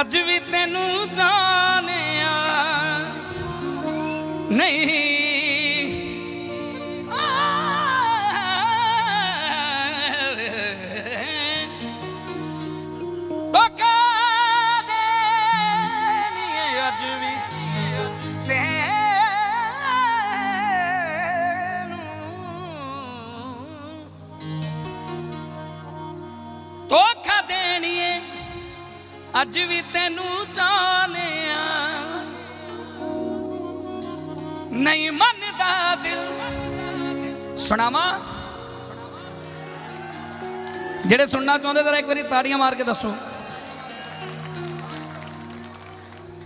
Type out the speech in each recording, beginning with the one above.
ਅੱਜ ਵੀ ਤੈਨੂੰ ਜਾਣਿਆ। ਨਹੀਂ ਅੱਜ ਵੀ ਤੈਨੂੰ ਚਾਹਨਿਆ ਨਹੀਂ ਮੰਨਦਾ ਦਿਲ। ਸੁਣਾਵਾ? ਜਿਹੜੇ ਸੁਣਨਾ ਚਾਹੁੰਦੇ, ਜ਼ਰਾ ਇੱਕ ਵਾਰੀ ਤਾੜੀਆਂ ਮਾਰ ਕੇ ਦੱਸੋ।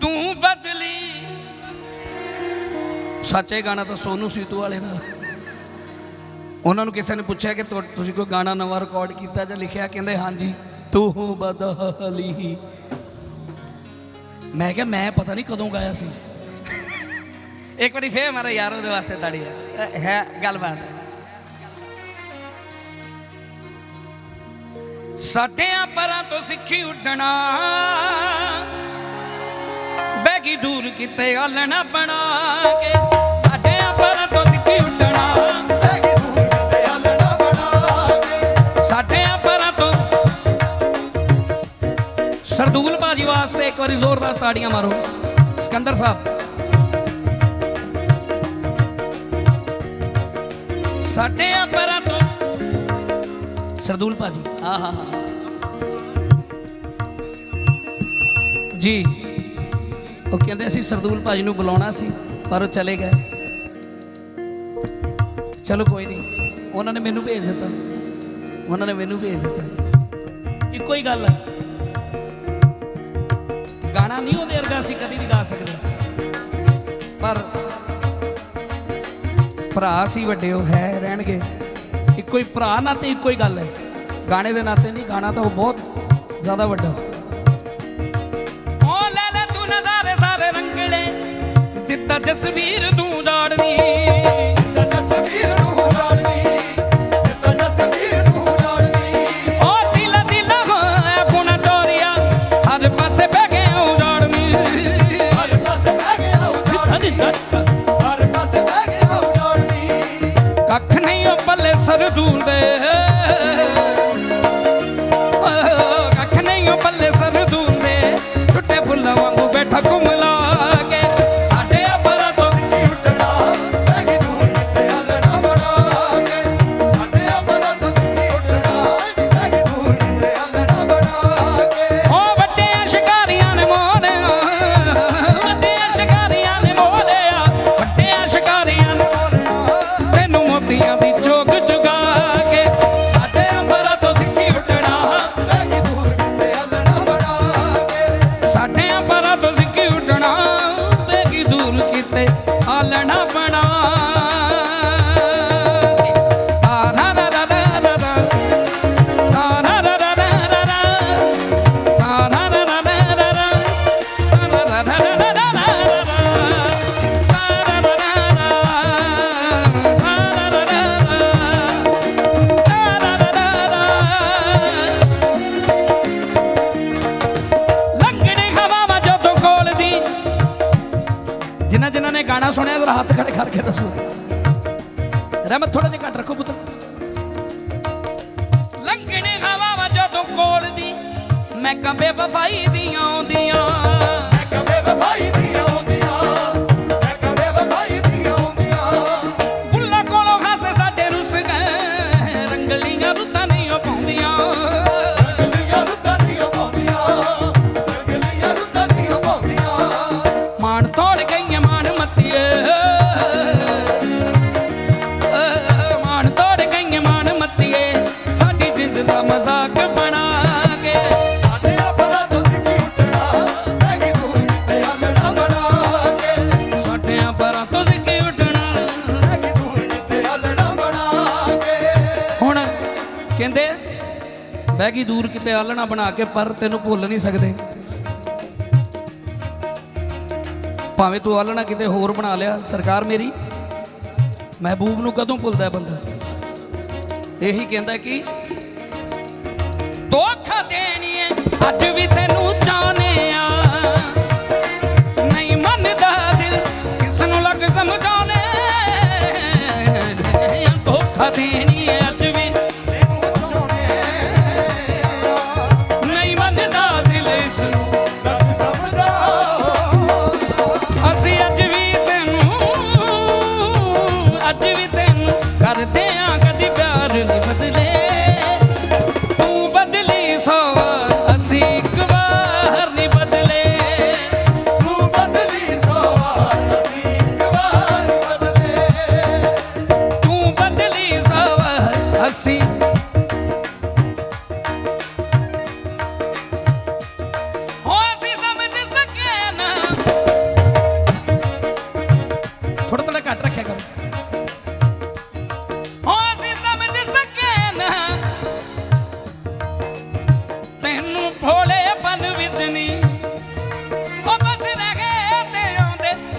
ਤੂੰ ਬਦਲੀ। ਸੱਚੇ ਗਾਣਾ ਤਾਂ ਸੋਨੂ ਸੀਤੂ ਵਾਲੇ ਦਾ। ਉਹਨਾਂ ਨੂੰ ਕਿਸੇ ਨੇ ਪੁੱਛਿਆ ਕਿ ਤੁਸੀਂ ਕੋਈ ਗਾਣਾ ਨਵਾਂ ਰਿਕਾਰਡ ਕੀਤਾ ਜਾਂ ਲਿਖਿਆ? ਕਹਿੰਦੇ, ਹਾਂਜੀ। ਤੂੰ ਬਦਲੀ ਮੈਂ ਕਿਹਾ ਮੈਂ ਪਤਾ ਨਹੀਂ ਕਦੋਂ ਗਾਇਆ ਸੀ। ਇੱਕ ਵਾਰੀ ਫੇਰ ਮਾਰਾ ਯਾਰ ਉਹਦੇ ਵਾਸਤੇ ਤਾੜੀ ਹੈ ਗੱਲਬਾਤ। ਸਾਡਿਆਂ ਪਰਾਂ ਤੋਂ ਸਿੱਖੀ ਉੱਡਣਾ ਬੈਗੀ ਦੂਰ ਕਿਤੇ ਆਲਣਾ ਬਣਾ ਕੇ। ਵਾਸਤੇ ਇੱਕ ਵਾਰੀ ਜ਼ੋਰਦਾਰ ਤਾੜੀਆਂ ਮਾਰੋ। ਸਿਕੰਦਰ ਸਾਹਿਬ। ਸਾਡਿਆਂ ਪਰਾਂ ਤੋਂ ਸਰਦੂਲ ਬਾਜੀ ਆਹਾ ਜੀ। ਉਹ ਕਹਿੰਦੇ ਅਸੀਂ ਸਰਦੂਲ ਭਾਜੀ ਨੂੰ ਬੁਲਾਉਣਾ ਸੀ ਪਰ ਉਹ ਚਲੇ ਗਏ। ਚਲੋ ਕੋਈ ਨਹੀਂ। ਉਹਨਾਂ ਨੇ ਮੈਨੂੰ ਭੇਜ ਦਿੱਤਾ। ਉਹਨਾਂ ਨੇ ਮੈਨੂੰ ਭੇਜ ਦਿੱਤਾ। ਇੱਕੋ ਹੀ ਗੱਲ ਹੈ। ਗਾਣਾ ਨਹੀਂ ਉਹਦੇ ਵਰਗਾ ਅਸੀਂ ਕਦੀ ਨਹੀਂ ਗਾ ਸਕਦੇ। ਪਰ ਭਰਾ ਸੀ ਵੱਡੇ ਉਹ ਹੈ ਰਹਿਣਗੇ। ਇੱਕੋ ਹੀ ਭਰਾ ਨਾਤੇ ਇੱਕੋ ਹੀ ਗੱਲ ਹੈ। ਗਾਣੇ ਦੇ ਨਾਤੇ ਨਹੀਂ ਗਾਣਾ ਤਾਂ ਉਹ ਬਹੁਤ ਜ਼ਿਆਦਾ ਵੱਡਾ ਸੀ। ਓ ਲੈ ਲੈ ਤੂੰ ਨਜ਼ਾਰੇ ਸਾਰੇ ਰੰਗਲੇ ਦਿੱਤਾ ਜਸਵੀਰ ਤੂੰ ਜਾੜਨੀ। ਉਹ ਪੱਲੇ ਕੱਖ ਨਹੀਂ ਉਹ ਪੱਲੇ ਸਰਦੂਲ ਦੇ ਟੁੱਟੇ ਫੁੱਲਾਂ ਵਾਂਗੂ ਬੈਠਾ ਘੁੰਮ ਗਾਣਾ ਸੁਣਿਆ, ਜ਼ਰਾ ਹੱਥ ਖੜੇ ਕਰਕੇ ਦੱਸੋ। ਰਹਿਮਤ ਥੋੜਾ ਜਿਹਾ ਘੱਟ ਰੱਖੋ ਪੁੱਤਰ ਲੰਗੜੇ ਹਵਾਵਾਂ ਜਦੋਂ ਕੋਲਦੀ ਮੈਂ ਕੰਬੇ ਵਫਾਈ ਦੀਆਂ ਆਉਂਦੀਆਂ। ਮਜ਼ਾਕ ਬਣਾ ਕੇ। ਪਰਾਂ ਤੋਂ ਹੁਣ ਕਹਿੰਦੇ ਬਹਿ ਗਈ ਦੂਰ ਕਿਤੇ ਆਲਣਾ ਬਣਾ ਕੇ ਪਰ ਤੈਨੂੰ ਭੁੱਲ ਨਹੀਂ ਸਕਦੇ। ਭਾਵੇਂ ਤੂੰ ਆਲਣਾ ਕਿਤੇ ਹੋਰ ਬਣਾ ਲਿਆ ਸਰਕਾਰ ਮੇਰੀ ਮਹਿਬੂਬ ਨੂੰ ਕਦੋਂ ਭੁੱਲਦਾ ਬੰਦਾ? ਇਹੀ ਕਹਿੰਦਾ ਕਿ ਧੋਖਾ ਦੇਣੀ ਹੈ ਅੱਜ ਵੀ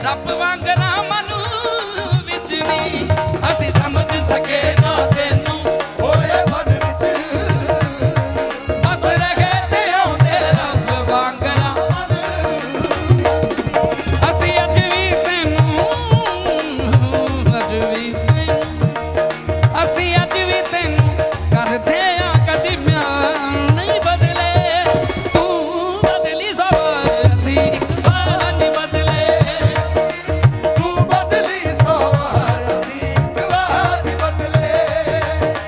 ਰੱਬ ਵਾਂਗ ਨਾ ਮਨ ਵਿੱਚ ਨਹੀਂ